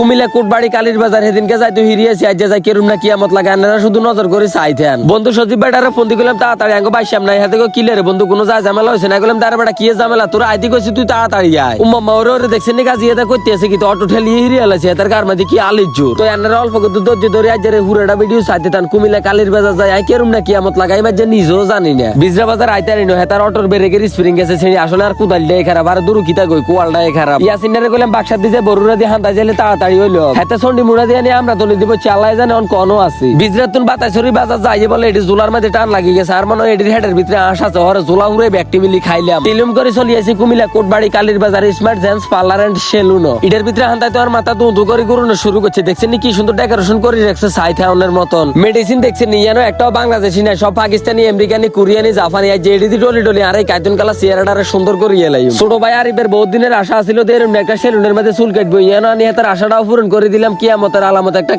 কুমিল্লা কোটবাড়ি কালীর বাজার সেদিনকে যাইতে হিরিয়েছি আজ যাই কেরুম না কিয়ামত লাগে আনারা শুধু নজর করে চাইতেন বন্ধু সজীব বেটারে ফোন দিলাম তাড়াতাড়ি আঙ্গ বাইসাম নাই, হাতে কিলে রে বন্ধু, কোনো যা ঝামেলা হয়েছে না? গেলাম তার বেটা, কি ঝামেলা? তোরা আইতি কইছি তুই তাড়াতাড়ি আয়। উম্মা ওরে ওরে দেখছেন নি কাজী, এটা করতে আছে কি অটো ঠেলিয়ে হিরিয়ে আলাইছে তার কার মাঝে কি আলির জোর? তো এনারা অল্প কত ধৈর্য ধরে আজ রে হুড়াটা ভিডিও চাইতে তান কুমিল্লা কালীর বাজার যায় আই কেরুম না কিয়ামত লাগাই মাঝে নিজেও জানি না। বিজরা বাজার আইতে আনি হে তার অটোর বেরেকের স্প্রিং গেছে সেই আসলে আর কুদাল ডে খারাপ, আর দুরু কিতা কই, কোয়ালটা খারাপ। ইয়াসিনারে কইলাম বাক্সা দিছে, বরুরা দিয়ে হান্তা জেলে তাড়াতাড়ি হইল। হাতে সন্ডি মুড়া দিয়ে নিয়ে আমরা তুলে দিব চালাই জানে অন কোনো আছে। বিজরাতুন বাতাসরি বাজার যাই বলে এটি জুলার মধ্যে টান লাগি গেছে। আর মনে এটির হেডের ভিতরে আশা আছে ওরে জুলা উড়ে ব্যাগটি মিলি খাইলাম। তিলুম করে চলি আসি কোটবাড়ি কালীর বাজার smart gents parlour and salon. এটার ভিতরে হান্তায় তো মাথা তো উঁচু করে গুরুনো শুরু করছে। দেখছেন কি সুন্দর ডেকোরেশন করে রাখছে মতন। মেডিসিন দেখছেন যেন একটাও বাংলাদেশি নাই সব পাকিস্তানি আমেরিকানি কোরিয়ানি জাপানি আর ডলি ডলি আর এই কাইতুন কালা চেহারাটারে সুন্দর করে এলাই ছোট ভাই আরিফের বহুত দিনের আশা ছিল যে একটা সেলুনের মধ্যে চুল কাটবো ইয়ানো আনি হাতের পূরণ করে দিলাম, কিয়ামতের আলামত একটা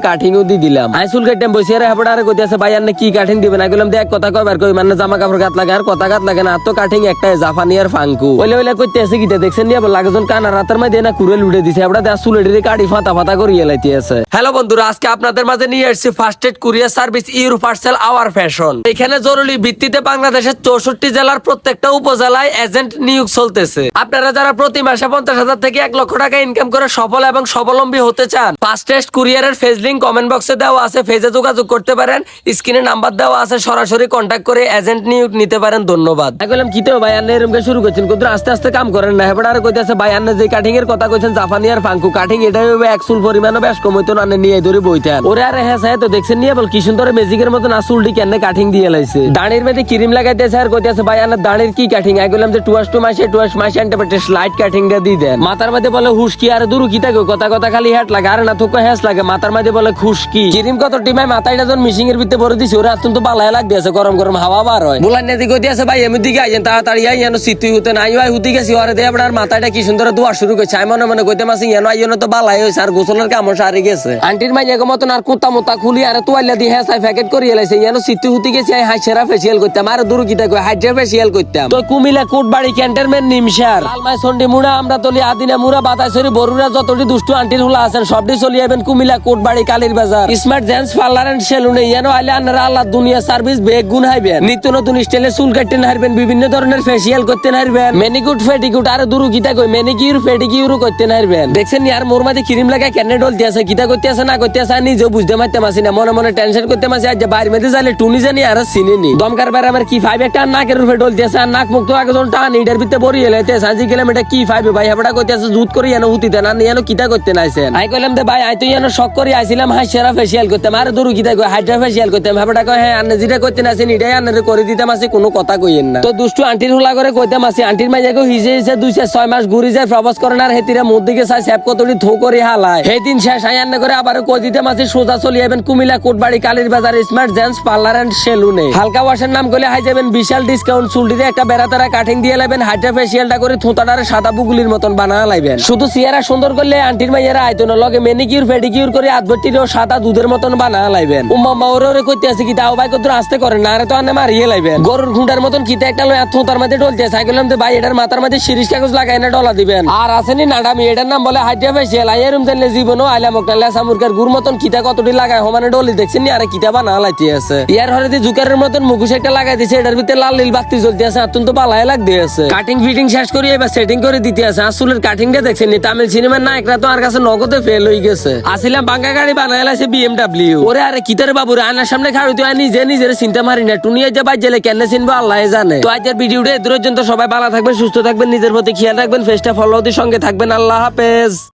দিলাম। আছে, ভাই কি কাটিং দিবেন? না গেলাম দেখ, কথা কয়বার কই মানে জামা কাপড় গাত লাগে, আর কথা গাত লাগে না তো জাপানি আর ফাঙ্কু। ওইলে ওইলে কইতে আছে কিটা দেখছেন কানা রাতের মধ্যে না লুটে দিছে দেখ ফাতা ফাতা করে এলাইতে আছে। হ্যালো বন্ধুরা, আজকে আপনাদের মাঝে নিয়ে first aid courier service euro parcel our fashion এখানে জরুরি ভিত্তিতে বাংলাদেশের চৌষট্টি জেলার প্রত্যেকটা উপজেলায় এজেন্ট নিয়োগ চলতেছে। আপনারা যারা প্রতি মাসে পঞ্চাশ হাজার থেকে এক লক্ষ টাকা ইনকাম করে সফল এবং স্বাবলম্বী হতে চান ফার্স্টেস্ট কুরিয়ারের ফেজ লিঙ্ক কমেন্ট বক্সে দেওয়া আছে ফেজে যোগাযোগ করতে পারেন স্ক্রিনে নাম্বার দেওয়া আছে, সরাসরি কন্ট্যাক্ট করে এজেন্ট নিয়োগ নিতে পারেন, ধন্যবাদ। বললাম, কি তো ভাই আন্নে এরকম শুরু করছেন কিন্তু আস্তে আস্তে কাম করেন না হেবড়া আর কইতেছে ভাই আন্নে যে কাটিং এর কথা কইছেন, জাপানি আর ফাঙ্কু কাটিং এটাই হবে এক চুল বেশ কম হইতো না নিয়ে ধরে বইতেন। ওরে, আরে হ্যাঁ সাহেব তো দেখছেন নিয়ে বল, কি সুন্দর মেজিকের মতো মতন আসুলটি কেন কাটিং দিয়ে লাইছে। দাঁড়ির মধ্যে ক্রিম লাগাইতেছে আর কইতেছে ভাই আন্নে দাঁড়ির কি কাটিং আই বললাম যে টুয়াস টু মাসে টুয়াস মাসে আনতে পারতে স্লাইড কাটিং দিয়ে দেন। মাথার মধ্যে বলে হুশকি আর দূর, কি থাকে কথা কথা খালি হ্যাট লাগে, আর না, থোকা হ্যাস লাগে, মাথার মধ্যে বলে খুশকি। ক্রিম কত মাথাটা যখন মিশিং এর ভিতরে ভরে দিছে, ওরা অত্যন্ত বালায় লাগতে আছে গরম গরম হাওয়া বার হয়। বুলান নেদি কইতে আছে, ভাই এমনি দিকে আইছেন তাড়াতাড়ি আই, যেন হতে নাই ভাই হুতি গেছি, ওরে দিয়ে আপনার মাথাটা কি সুন্দর দোয়া শুরু আমি মনে মনে কইতে মাসি তো বালাই হয়েছে, আর গোসলের কাম সারি গেছে। আন্টির মাই এগো মতন আর কুত্তা মুতা খুলি, আর তোয়াল্লা দিয়ে হ্যাঁ প্যাকেট করে এলাইছে যেন সিদ্ধি হুতি গেছি আই হাইসেরা ফেসিয়াল করতাম, আর দূর কিটা কই হাইড্রা ফেসিয়াল করতাম। তো কুমিলা কোটবাড়ি ক্যান্টনমেন্ট নিমশার লালমাই সন্ডি মুড়া আমরা তলি আদিনা মুড়া বাতাসরি বরুরা, যতটি দুষ্টু আন্টির হুলা আছেন, সবটি চলি যাবেন কুমিলা কোটবাড়ি, কালীর বাজার। স্মার্ট জেন্টস, পার্লার এন্ড সেলুনে যেন আইলে আপনারা আল্লাহ দুনিয়া সার্ভিস বেগ গুণ হাইবেন। নিত্য নতুন স্টাইলে চুল কাটতে নারবেন বিভিন্ন ধরনের ফেসিয়াল করতে নারবেন মেনিকুট ফেটিকুট আর দুরু কিতা কই মেনিকিউর ফেটিকিউর করতে নারবেন দেখছেন আর মোর মাঝে ক্রিম লাগায় কেন ডলতে আছে কিতা করতে আছে, না করতে আছে নিজেও বুঝতে পারতে মাসি না, মনে মনে টেনশন করতে মাসি, আজ বাইরে মেঝে যাইলে টুনি জানি আর চিনি নি। দমকার বেড়ে আমার কি ফাইভ একটা নাকের উপরে ডলতে আছে, আর নাক মুখ তো একজন টান, ইডার ভিতরে বড়ি এলাইতে সাজি গেলাম এটা কি ফাইভ ভাই হেবড়া করতে আছে, জুত করি এনে হুতিতে না নিয়ে কিতা করতে নাইছেন। আই কইলাম দে ভাই, আই তো যেন শখ করে আইছিলাম, হাই সেরা ফেসিয়াল করতাম। আর দূর কিতা কই হাইড্রা ফেসিয়াল করতাম। হেবড়া কয় হ্যাঁ আন্নে যেটা করতে নাছেন এটাই আন্নে করে দিতাম আছে, কোনো কথা কইেন না। তো দুষ্টু আন্টির হুলা করে কইতাম আছে, আন্টির মাইয়াকে হিসে হিসে দুই চার ছয় মাস ঘুরি যায়, প্রবাস করেন আর হেতিরা মুখ দিকে চাই, স্যাপ কতটি থো করে হালায়। সেই দিন শেষ, আই আন্নে করে আবার কই দিতাম আছে, সোজা চলি যাবেন কুমিল্লা, কোটবাড়ি কালীর বাজার স্মার্ট জেন্টস পার্লার এন্ড সেলুনে হালকা ওয়াশের নাম করলে হাই যাবেন বিশাল ডিসকাউন্ট চুলটিতে একটা বেড়াতারা কাটিং দিয়ে লাইবেন হাইড্রা ফেসিয়ালটা করে থুতাটারে সাদা বুগুলির মতন বানা লাইবেন। শুধু চেহারা সুন্দর করলে আন্টির মাইয়ারা আইতো লগে মেনিকিউর ফেডিকিউর করে সাদা দুধের মতন বানা লাইবেন। উম্মা ওরে কইতে আছে কি, তাও করে না তো আনে মারিয়ে লাইবেন। গরুর খুঁটার মতন কিতে একটা লয় মধ্যে ডলতে তো ভাই, এটার মাথার মধ্যে শিরিষ কাগজ লাগাই না, ডলা দিবেন। আর আসেনি নাম বলে আইয়ারুম জানলে গুর মতন কিতা কতটি লাগায় সমানে ডলি দেখছেন আরে কিতা বানা লাইতে আছে। ইয়ার হরে জুকারের মতন মুখোশ একটা লাগাই দিছে, এটার ভিতরে লাল নীল বাতি জ্বলতে আছে অত্যন্ত বালাই লাগ আছে। কাটিং ফিটিং শেষ করে এবার সেটিং করে দিতে আছে। আসলের কাটিংটা দেখছেন তামিল সিনেমার নায়করা তো আর কাছে নগদে ফেল হয়ে গেছে। আসিলাম বাঙ্গা গাড়ি বানাই আছে বিএমডাব্লিউ ওরে আরে কিতারে বাবু রে আয়নার সামনে খাড়ি তুই নিজে নিজের চিন্তা মারি না। টুনিয়া যে জেলে কেন চিনবো আল্লাহ জানে। তো আজকের ভিডিওটা এ জন্য সবাই ভালো থাকবেন, সুস্থ থাকবেন, নিজের প্রতি খেয়াল রাখবেন ফেসটা ফলো সঙ্গে থাকবেন। আল্লাহ হাফেজ।